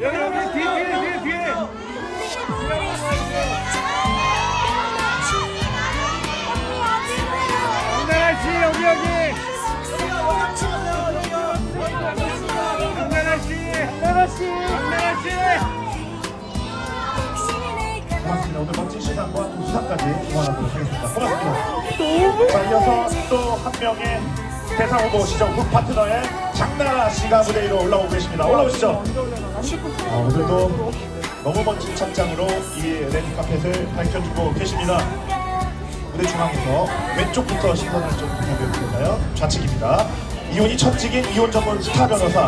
여기 여기. 여기 여기 또 수상까지 응원하도록 하겠습니다. 고맙습니다. 자, 이어서 또 한 명의 대상 후보 시죠 국 파트너의 장나라 씨가 무대 위로 올라오고 계십니다. 올라오시죠. 아, 오늘도 너무 멋진 착장으로 이 레드카펫을 밝혀주고 계십니다. 무대 중앙에서 왼쪽부터 시선을 좀 보내볼까요? 좌측입니다. 이혼이 첫 직인 이혼 전문 스타 변호사